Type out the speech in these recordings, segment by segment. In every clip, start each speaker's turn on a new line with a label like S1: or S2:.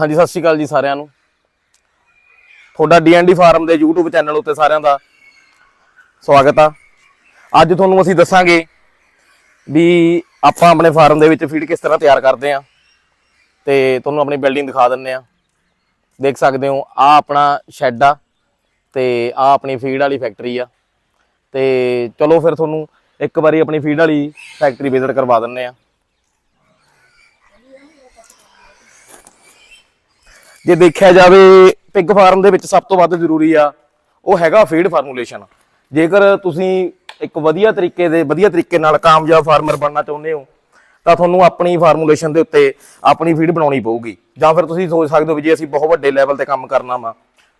S1: ਹਾਂਜੀ, ਸਤਿ ਸ਼੍ਰੀ ਅਕਾਲ ਜੀ ਸਾਰਿਆਂ ਨੂੰ। ਤੁਹਾਡਾ ਡੀਐਨਡੀ ਫਾਰਮ ਦੇ YouTube ਚੈਨਲ ਉੱਤੇ ਸਾਰਿਆਂ ਦਾ ਸਵਾਗਤ ਆ। ਅੱਜ ਤੁਹਾਨੂੰ ਅਸੀਂ ਦੱਸਾਂਗੇ ਵੀ ਆਪਾਂ ਆਪਣੇ ਫਾਰਮ ਦੇ ਵਿੱਚ ਫੀਡ ਕਿਸ ਤਰ੍ਹਾਂ ਤਿਆਰ ਕਰਦੇ ਆ ਤੇ ਤੁਹਾਨੂੰ ਆਪਣੀ ਬਿਲਡਿੰਗ ਦਿਖਾ ਦਿੰਨੇ ਆ। ਦੇਖ ਸਕਦੇ ਹੋ ਆ ਆਪਣਾ ਸ਼ੈੱਡ ਆ ਤੇ ਆ ਆਪਣੀ ਫੀਡ ਵਾਲੀ ਫੈਕਟਰੀ ਆ। ਤੇ ਚਲੋ ਫਿਰ ਤੁਹਾਨੂੰ ਇੱਕ ਵਾਰੀ ਆਪਣੀ ਫੀਡ ਵਾਲੀ ਫੈਕਟਰੀ ਵਿਜ਼ਿਟ ਕਰਵਾ ਦਿੰਨੇ ਆ। ਜੇ ਦੇਖਿਆ ਜਾਵੇ ਪਿਗ ਫਾਰਮ ਦੇ ਵਿੱਚ ਸਭ ਤੋਂ ਵੱਧ ਜ਼ਰੂਰੀ ਆ, ਉਹ ਹੈਗਾ ਫੀਡ ਫਾਰਮੂਲੇਸ਼ਨ ਜੇਕਰ ਤੁਸੀਂ ਇੱਕ ਵਧੀਆ ਤਰੀਕੇ ਦੇ, ਵਧੀਆ ਤਰੀਕੇ ਨਾਲ ਕਾਮਯਾਬ ਫਾਰਮਰ ਬਣਨਾ ਚਾਹੁੰਦੇ ਹੋ, ਤਾਂ ਤੁਹਾਨੂੰ ਆਪਣੀ ਫਾਰਮੂਲੇਸ਼ਨ ਦੇ ਉੱਤੇ ਆਪਣੀ ਫੀਡ ਬਣਾਉਣੀ ਪਊਗੀ। ਜਾਂ ਫਿਰ ਤੁਸੀਂ ਸੋਚ ਸਕਦੇ ਹੋ ਵੀ ਜੇ ਅਸੀਂ ਬਹੁਤ ਵੱਡੇ ਲੈਵਲ ਤੇ ਕੰਮ ਕਰਨਾ ਵਾ,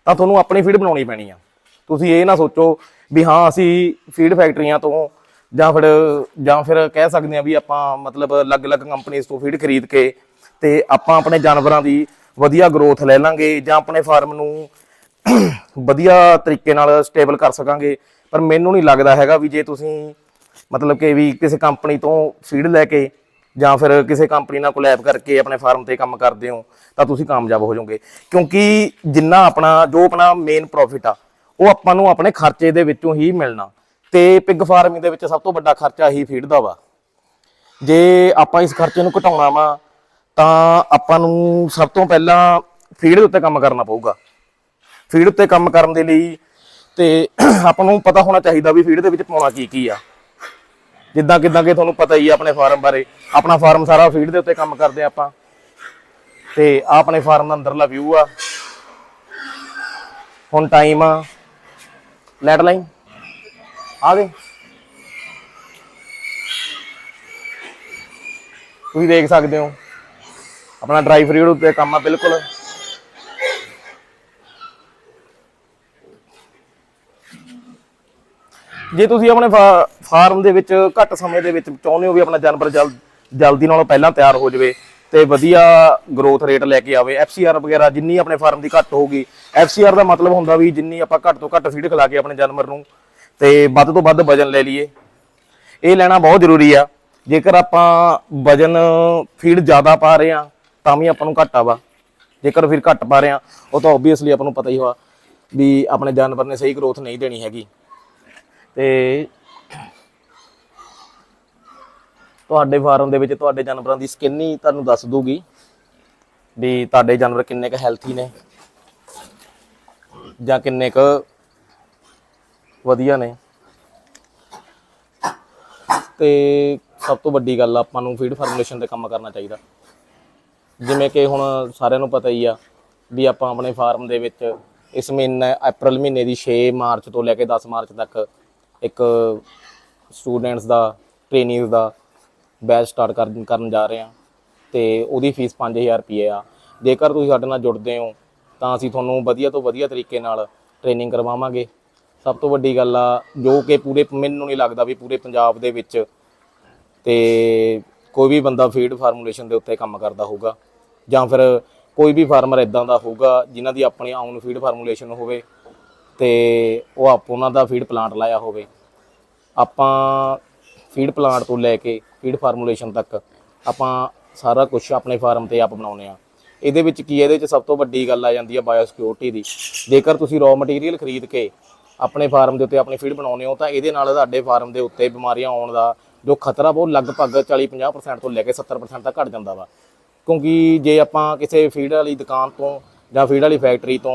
S1: ਤਾਂ ਤੁਹਾਨੂੰ ਆਪਣੀ ਫੀਡ ਬਣਾਉਣੀ ਪੈਣੀ ਆ। ਤੁਸੀਂ ਇਹ ਨਾ ਸੋਚੋ ਵੀ ਹਾਂ, ਅਸੀਂ ਫੀਡ ਫੈਕਟਰੀਆਂ ਤੋਂ ਜਾਂ ਫਿਰ ਜਾਂ ਫਿਰ ਕਹਿ ਸਕਦੇ ਆ ਵੀ ਆਪਾਂ ਮਤਲਬ ਅਲੱਗ-ਅਲੱਗ ਕੰਪਨੀਆਂ ਤੋਂ ਫੀਡ ਖਰੀਦ ਕੇ ਤੇ ਆਪਾਂ ਆਪਣੇ ਜਾਨਵਰਾਂ ਦੀ ਵਧੀਆ ਗਰੋਥ ਲੈ ਲਾਂਗੇ ਜਾਂ ਆਪਣੇ ਫਾਰਮ ਨੂੰ ਵਧੀਆ ਤਰੀਕੇ ਨਾਲ ਸਟੇਬਲ ਕਰ ਸਕਾਂਗੇ। ਪਰ ਮੈਨੂੰ ਨਹੀਂ ਲੱਗਦਾ ਹੈਗਾ ਵੀ ਜੇ ਤੁਸੀਂ ਮਤਲਬ ਕਿ ਵੀ ਕਿਸੇ ਕੰਪਨੀ ਤੋਂ ਫੀਡ ਲੈ ਕੇ ਜਾਂ ਫਿਰ ਕਿਸੇ ਕੰਪਨੀ ਨਾਲ ਕੋਲੈਬ ਕਰਕੇ ਆਪਣੇ ਫਾਰਮ ਤੇ ਕੰਮ ਕਰਦੇ ਹੋ, ਤਾਂ ਤੁਸੀਂ ਕਾਮਯਾਬ ਹੋ ਜਾਓਗੇ। ਕਿਉਂਕਿ ਜਿੰਨਾ ਆਪਣਾ, ਜੋ ਆਪਣਾ ਮੇਨ ਪ੍ਰੋਫਿਟ ਆ, ਉਹ ਆਪਾਂ ਨੂੰ ਆਪਣੇ ਖਰਚੇ ਦੇ ਵਿੱਚੋਂ ਹੀ ਮਿਲਣਾ। ਤੇ ਪਿਗ ਫਾਰਮਿੰਗ ਦੇ ਵਿੱਚ ਸਭ ਤੋਂ ਵੱਡਾ ਖਰਚਾ ਹੀ ਫੀਡ ਦਾ ਵਾ। ਜੇ ਆਪਾਂ ਇਸ ਖਰਚੇ ਨੂੰ ਘਟਾਉਣਾ ਵਾ ਤਾਂ ਆਪਾਂ ਨੂੰ ਸਭ ਤੋਂ ਪਹਿਲਾਂ ਫੀਡ ਦੇ ਉੱਤੇ ਕੰਮ ਕਰਨਾ ਪਊਗਾ। ਫੀਡ ਉੱਤੇ ਕੰਮ ਕਰਨ ਦੇ ਲਈ ਤੇ ਆਪਾਂ ਨੂੰ ਪਤਾ ਹੋਣਾ ਚਾਹੀਦਾ ਵੀ ਫੀਡ ਦੇ ਵਿੱਚ ਪਾਉਣਾ ਕੀ ਕੀ ਆ। ਜਿੱਦਾਂ ਕਿਦਾਂ ਕਿ ਤੁਹਾਨੂੰ ਪਤਾ ਹੀ ਆ ਆਪਣੇ ਫਾਰਮ ਬਾਰੇ। ਆਪਣਾ ਫਾਰਮ ਸਾਰਾ ਫੀਡ ਦੇ ਉੱਤੇ ਕੰਮ ਕਰਦੇ ਆ ਆਪਾਂ। ਤੇ ਆ ਆਪਣੇ ਫਾਰਮ ਦਾ ਅੰਦਰਲਾ ਵਿਊ ਆ। ਹੁਣ ਟਾਈਮ ਆ। ਲੈਟ ਲਾਈਨ ਆ ਗਏ। ਤੁਸੀਂ ਦੇਖ ਸਕਦੇ ਹੋ। ਆਪਣਾ ਡਰਾਈ ਫਰੀਡ ਉੱਤੇ ਕੰਮ ਆ, ਬਿਲਕੁਲ। ਜੇ ਤੁਸੀਂ ਆਪਣੇ ਫਾ- ਫਾਰਮ ਦੇ ਵਿੱਚ ਘੱਟ ਸਮੇਂ ਦੇ ਵਿੱਚ ਚਾਹੁੰਦੇ ਹੋ ਵੀ ਆਪਣਾ ਜਾਨਵਰ ਜਲ, ਜਲਦੀ ਨਾਲੋਂ ਪਹਿਲਾਂ ਤਿਆਰ ਹੋ ਜਾਵੇ ਤੇ ਵਧੀਆ ਗਰੋਥ ਰੇਟ ਲੈ ਕੇ ਆਵੇ ਐਫਸੀਆਰ ਵਗੈਰਾ ਜਿੰਨੀ ਆਪਣੇ ਫਾਰਮ ਦੀ ਘੱਟ ਹੋਊਗੀ ਐਫਸੀਆਰ ਦਾ ਮਤਲਬ ਹੁੰਦਾ ਵੀ ਜਿੰਨੀ ਆਪਾਂ ਘੱਟ ਤੋਂ ਘੱਟ ਫੀਡ ਖਿਲਾ ਕੇ ਆਪਣੇ ਜਾਨਵਰ ਨੂੰ ਤੇ ਵੱਧ ਤੋਂ ਵੱਧ ਵਜਨ ਲੈ ਲਈਏ। ਇਹ ਲੈਣਾ ਬਹੁਤ ਜ਼ਰੂਰੀ ਆ। ਜੇਕਰ ਆਪਾਂ ਵਜਨ ਫੀਡ ਜ਼ਿਆਦਾ ਪਾ ਰਹੇ ਆ ਤਾਂ ਵੀ ਆਪਾਂ ਨੂੰ ਘਾਟਾ ਵਾ। ਜੇਕਰ ਫਿਰ ਘੱਟ ਪਾ ਰਹੇ ਆ ਉਹ ਤਾਂ ਆਬਵੀਅਸਲੀ ਆਪਾਂ ਨੂੰ ਪਤਾ ਹੀ ਹੋਆ ਵੀ ਆਪਣੇ ਜਾਨਵਰ ਨੇ ਸਹੀ ਗਰੋਥ ਨਹੀਂ ਦੇਣੀ ਹੈਗੀ। ਤੇ ਤੁਹਾਡੇ ਫਾਰਮ ਦੇ ਵਿੱਚ ਤੁਹਾਡੇ ਜਾਨਵਰਾਂ ਦੀ ਸਕਿਨ ਹੀ ਤੁਹਾਨੂੰ ਦੱਸ ਦੂਗੀ ਵੀ ਤੁਹਾਡੇ ਜਾਨਵਰ ਕਿੰਨੇ ਕੁ ਹੈਲਥੀ ਨੇ ਜਾਂ ਕਿੰਨੇ ਕੁ ਵਧੀਆ ਨੇ। ਤੇ ਸਭ ਤੋਂ ਵੱਡੀ ਗੱਲ ਆਪਾਂ ਨੂੰ ਫੀਡ ਫਾਰਮੂਲੇਸ਼ਨ ਤੇ ਕੰਮ ਕਰਨਾ ਚਾਹੀਦਾ। ਜਿਵੇਂ ਕਿ ਹੁਣ ਸਾਰਿਆਂ ਨੂੰ ਪਤਾ ਹੀ ਆ ਵੀ ਆਪਾਂ ਆਪਣੇ ਫਾਰਮ ਦੇ ਵਿੱਚ ਇਸ ਮਹੀਨੇ ਅਪ੍ਰੈਲ ਮਹੀਨੇ ਦੀ 6 ਮਾਰਚ ਤੋਂ ਲੈ ਕੇ 10 ਮਾਰਚ ਤੱਕ ਇੱਕ ਸਟੂਡੈਂਟਸ ਦਾ ਟ੍ਰੇਨਿੰਗਸ ਦਾ ਬੈਚ ਸਟਾਰਟ ਕਰਨ ਕਰਨ ਜਾ ਰਹੇ ਹਾਂ ਤੇ ਉਹਦੀ ਫੀਸ 5000 ਰੁਪਏ ਆ। ਜੇਕਰ ਤੁਸੀਂ ਸਾਡੇ ਨਾਲ ਜੁੜਦੇ ਹੋ, ਤਾਂ ਅਸੀਂ ਤੁਹਾਨੂੰ ਵਧੀਆ ਤੋਂ ਵਧੀਆ ਤਰੀਕੇ ਨਾਲ ਟ੍ਰੇਨਿੰਗ ਕਰਵਾਵਾਂਗੇ। ਸਭ ਤੋਂ ਵੱਡੀ ਗੱਲ ਆ, ਜੋ ਕਿ ਪੂਰੇ, ਮੈਨੂੰ ਨਹੀਂ ਲੱਗਦਾ ਵੀ ਪੂਰੇ ਪੰਜਾਬ ਦੇ ਵਿੱਚ ਤੇ ਕੋਈ ਵੀ ਬੰਦਾ ਫੀਡ ਫਾਰਮੂਲੇਸ਼ਨ ਦੇ ਉੱਤੇ ਕੰਮ ਕਰਦਾ ਹੋਊਗਾ। ਜਾਂ ਫਿਰ ਕੋਈ ਵੀ ਫਾਰਮਰ ਇਦਾਂ ਦਾ ਹੋਊਗਾ ਜਿਨ੍ਹਾਂ ਦੀ ਆਪਣੀ ਆਉਣ ਫੀਡ ਫਾਰਮੂਲੇਸ਼ਨ ਹੋਵੇ ਤੇ ਉਹ ਆਪ ਉਹਨਾਂ ਦਾ ਫੀਡ ਪਲਾਂਟ ਲਾਇਆ ਹੋਵੇ। ਆਪਾਂ ਫੀਡ ਪਲਾਂਟ ਤੋਂ ਲੈ ਕੇ ਫੀਡ ਫਾਰਮੂਲੇਸ਼ਨ ਤੱਕ ਆਪਾਂ ਸਾਰਾ ਕੁਝ ਆਪਣੇ ਫਾਰਮ ਤੇ ਆਪ ਬਣਾਉਨੇ ਆ ਇਹਦੇ ਵਿੱਚ ਕੀ ਹੈ? ਇਹਦੇ ਵਿੱਚ ਸਭ ਤੋਂ ਵੱਡੀ ਗੱਲ ਆ ਜਾਂਦੀ ਹੈ ਬਾਇਓਸਿਕਿਉਰਿਟੀ ਦੀ। ਜੇਕਰ ਤੁਸੀਂ ਰॉ ਮਟੀਰੀਅਲ ਖਰੀਦ ਕੇ ਆਪਣੇ ਫਾਰਮ ਦੇ ਉੱਤੇ ਆਪਣੀ ਫੀਡ ਬਣਾਉਨੇ ਹੋ ਤਾਂ ਇਹਦੇ ਨਾਲ ਤੁਹਾਡੇ ਫਾਰਮ ਦੇ ਉੱਤੇ ਬਿਮਾਰੀਆਂ ਆਉਣ ਦਾ ਜੋ ਖਤਰਾ ਉਹ ਲਗਭਗ 40-50% ਤੋਂ ਲੈ ਕੇ 70% ਤੱਕ ਘਟ ਜਾਂਦਾ ਵਾ। ਕਿਉਂਕਿ ਜੇ ਆਪਾਂ ਕਿਸੇ ਫੀਡ ਵਾਲੀ ਦੁਕਾਨ ਤੋਂ ਜਾਂ ਫੀਡ ਵਾਲੀ ਫੈਕਟਰੀ ਤੋਂ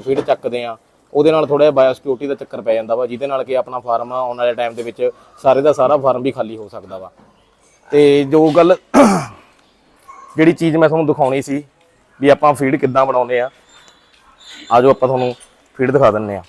S1: ਫੀਡ ਚੱਕਦੇ ਆ ਉਹਦੇ ਨਾਲ ਥੋੜਾ ਜਿਹਾ ਬਾਇਓਸਿਕਿਉਰਿਟੀ ਦਾ ਚੱਕਰ ਪੈ ਜਾਂਦਾ ਵਾ, ਜਿਹਦੇ ਨਾਲ ਕਿ ਆਪਣਾ ਫਾਰਮ ਆਉਣ ਵਾਲੇ ਟਾਈਮ ਦੇ ਵਿੱਚ ਸਾਰੇ ਦਾ ਸਾਰਾ ਫਾਰਮ ਵੀ ਖਾਲੀ ਹੋ ਸਕਦਾ ਵਾ। ਤੇ ਜੋ ਗੱਲ ਜਿਹੜੀ ਚੀਜ਼ ਮੈਂ ਤੁਹਾਨੂੰ ਦਿਖਾਉਣੀ ਸੀ ਵੀ ਆਪਾਂ ਫੀਡ ਕਿੱਦਾਂ ਬਣਾਉਂਦੇ ਆ ਆਜੋ ਆਪਾਂ ਤੁਹਾਨੂੰ ਫੀਡ ਦਿਖਾ ਦਿੰਨੇ ਆ